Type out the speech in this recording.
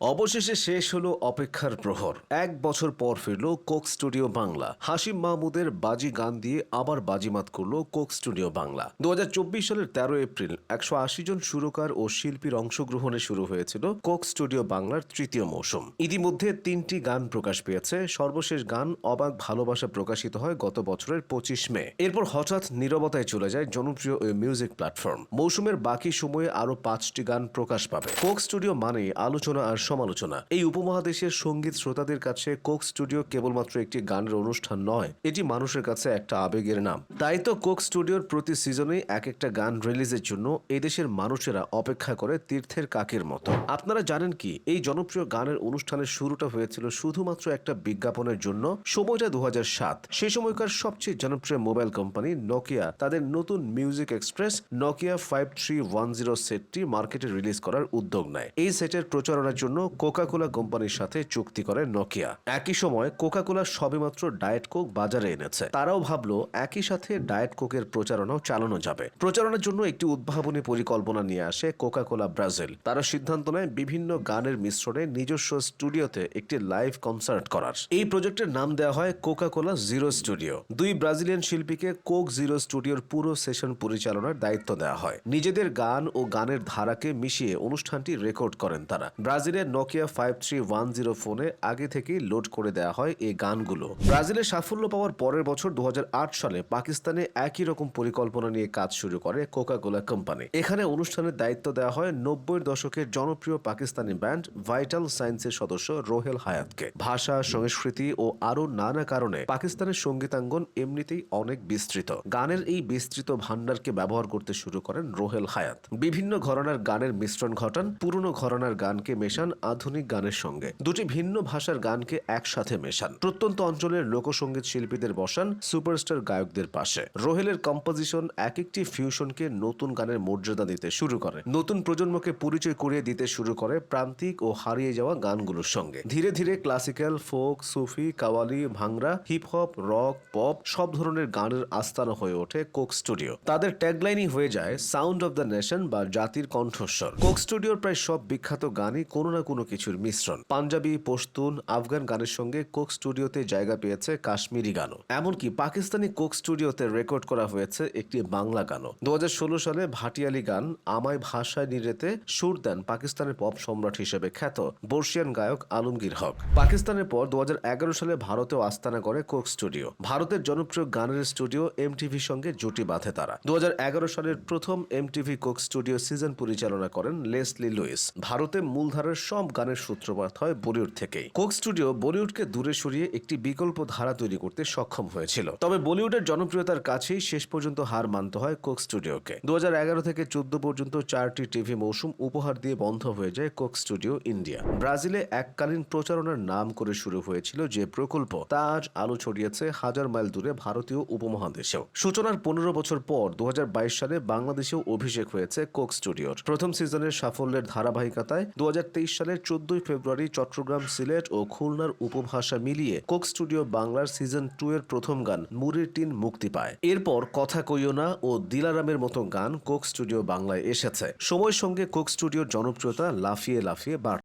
অবশেষে শেষ হলো অপেক্ষার প্রহর। এক বছর পর ফিরল কোক স্টুডিও বাংলা। হাসিম মাহমুদের বাজি গান দিয়ে আবার বাজিমাত করল কোক স্টুডিও বাংলা। দু সালের তেরো এপ্রিল একশো আশি জন সুরকার ও শিল্পীর অংশগ্রহণে শুরু হয়েছিল কোক স্টুডিও বাংলার তৃতীয় মৌসুম। ইতিমধ্যে তিনটি গান প্রকাশ পেয়েছে। সর্বশেষ গান অবাক ভালোবাসা প্রকাশিত হয় গত বছরের পঁচিশ মে। এরপর হঠাৎ নীরবতায় চলে যায় জনপ্রিয় ওই মিউজিক প্ল্যাটফর্ম। মৌসুমের বাকি সময়ে আরও পাঁচটি গান প্রকাশ পাবে। কোক স্টুডিও মানে আলোচনা আর সমালোচনা। এই উপমহাদেশের সংগীত শ্রোতাদের কাছে কোক স্টুডিও কেবলমাত্র একটি গানের অনুষ্ঠান নয়, এটি মানুষের কাছে একটা আবেগের নাম। তাই তো কোক স্টুডিওর প্রতি সিজনে এক একটা গান রিলিজের জন্য এদেশের মানুষেরা অপেক্ষা করে তীর্থের কাকের মতো। আপনারা জানেন কি, এই জনপ্রিয় গানের অনুষ্ঠানের শুরুটা হয়েছিল শুধুমাত্র একটা বিজ্ঞাপনের জন্য, সময়টা দু সেই সময়কার সবচেয়ে জনপ্রিয় মোবাইল কোম্পানি নোকিয়া তাদের নতুন music express Nokia five three one zero সেটটি মার্কেটে রিলিজ করার উদ্যোগ নেয়। এই সেটের প্রচারণার জন্য কোকা কোলা কোম্পানির সাথে চুক্তি করে নোকিয়া। একই সময় কোকা কোলা সবেমাত্র ডায়েট কোক বাজারে এনেছে। তারাও ভাবলো একই সাথে ডায়েট কোকের প্রচারণাও চালানো যাবে। প্রচারণার জন্য একটি উদ্ভাবনী পরিকল্পনা নিয়ে আসে কোকা কোলা ব্রাজিল। তারা সিদ্ধান্ত নেয় বিভিন্ন গানের মিশ্রণে নিজস্ব স্টুডিওতে একটি লাইভ কনসার্ট করার। এই প্রজেক্টের নাম দেওয়া হয় কোকা কোলা জিরো স্টুডিও। দুই ব্রাজিলিয়ান শিল্পীকে কোক জিরো স্টুডিওর পুরো সেশন পরিচালনার দায়িত্ব দেওয়া হয়। নিজেদের গান ও গানের ধারাকে মিশিয়ে অনুষ্ঠানটি রেকর্ড করেন তারা। ব্রাজিলের Nokia five three one zero ফোনে আগে থেকেই লোড করে দেওয়া হয় এই গানগুলো। ব্রাজিলের সাফল্য পাওয়ার পরের বছর দু হাজার আট সালে পাকিস্তানে একই রকম পরিকল্পনা নিয়ে কাজ শুরু করে কোকা কোলা কোম্পানি এখানে অনুষ্ঠানের দায়িত্ব দেওয়া হয় নব্বই দশকের জনপ্রিয় পাকিস্তানি ব্যান্ড ভাইটাল সায়েন্সের সদস্য রোহেল হায়াতকে। ভাষা, সংস্কৃতি ও আরও নানা কারণে পাকিস্তানের সঙ্গীতাঙ্গন এমনিতেই অনেক বিস্তৃত। গানের এই বিস্তৃত ভান্ডারকে ব্যবহার করতে শুরু করেন রোহেল হায়াত। বিভিন্ন ঘরানার গানের মিশ্রণ ঘটান, পুরনো ঘরানার গানকে মেশান আধুনিক গানের সঙ্গে। দুটি ভিন্ন ভাষার গানকে একসাথে মেশান। প্রত্যন্ত অঞ্চলের লোকসঙ্গীত শিল্পীদের বসান সুপারস্টার গায়কদের পাশে। রোহেলের কম্পোজিশন এক একটি ফিউশনকে নতুন গানের মর্যাদা দিতে শুরু করে। নতুন প্রজন্মকে পরিচয় করিয়ে দিতে শুরু করে প্রান্তিক ও হারিয়ে যাওয়া গানগুলোর সঙ্গে। ধীরে ধীরে classical, folk, Sufi, qawwali, bhangra hip hop rock, pop সব ধরনের গানের আস্তানা হয়ে ওঠে কোক স্টুডিও। তাদের ট্যাগলাইনই হয়ে যায় সাউন্ড অব দ্য নেশন বা জাতির কণ্ঠস্বর। কোক স্টুডিওর প্রায় সব বিখ্যাত গানই কোনো না কোনো কিছুর মিশ্রণ। পাঞ্জাবি, পশতুন, আফগান গানের সঙ্গে কোক স্টুডিওতে জায়গা পেয়েছে কাশ্মীরি গানও। এমনকি পাকিস্তানি কোক স্টুডিওতে রেকর্ড করা হয়েছে একটি বাংলা গানও। দুহাজার ষোলো সালে ভাটিয়ালি গান আমায় ভাষায় নিরেতে সুর দেন পাকিস্তানের পপ সম্রাট হিসেবে খ্যাত বর্ষিয়ান গায়ক আলমগীর হক। পাকিস্তানের পর দু হাজার এগারো সালে ভারতেও আস্তানা করে কোক স্টুডিও। ভারতের জনপ্রিয় গানের স্টুডিও এমটিভির সঙ্গে জুটি বাঁধে তারা। দু হাজার এগারো সালের প্রথম এমটিভি কোক স্টুডিও সিজন পরিচালনা করেন লেসলি লুইস। ভারতে মূলধারার সব গানের সূত্রপাত হয় বলিউড থেকেই। কোক স্টুডিও বলিউডকে দূরে সরিয়ে একটি বিকল্প ধারা তৈরি করতে সক্ষম হয়েছিল। তবে বলিউডের জনপ্রিয়তার কাছেই শেষ পর্যন্ত হার মানতে হয় কোক স্টুডিওকে। দু থেকে চোদ্দ পর্যন্ত চারটি টিভি মৌসুম উপহার দিয়ে বন্ধ হয়ে যায় কোক স্টুডিও ইন্ডিয়া। ব্রাজিলে এককালীন প্রচারণার নাম করে শুরু হয়েছিল যে প্রকল্প, তা আজ আলো ছড়িয়েছে হাজার মাইল দূরে ভারতীয় উপমহাদেশেও। সূচনার পনেরো বছর পর দু হাজার বাইশ সালে বাংলাদেশেও অভিষেক হয়েছে কোক স্টুডিওর। প্রথম সিজনের সাফল্যের ধারাবাহিকতায় দু তেইশ সালের চোদ্দই ফেব্রুয়ারি চট্টগ্রাম সিলেট ও খুলনার উপভাষা মিলিয়ে কোক স্টুডিও বাংলার সিজন টু এর প্রথম গান মুরির টিন মুক্তি পায়। এরপর কথা কইও না ও দিলারামের মতো গান কোক স্টুডিও বাংলায় এসেছে। সময়ের সঙ্গে কোক স্টুডিওর জনপ্রিয়তা লাফিয়ে লাফিয়ে বাড়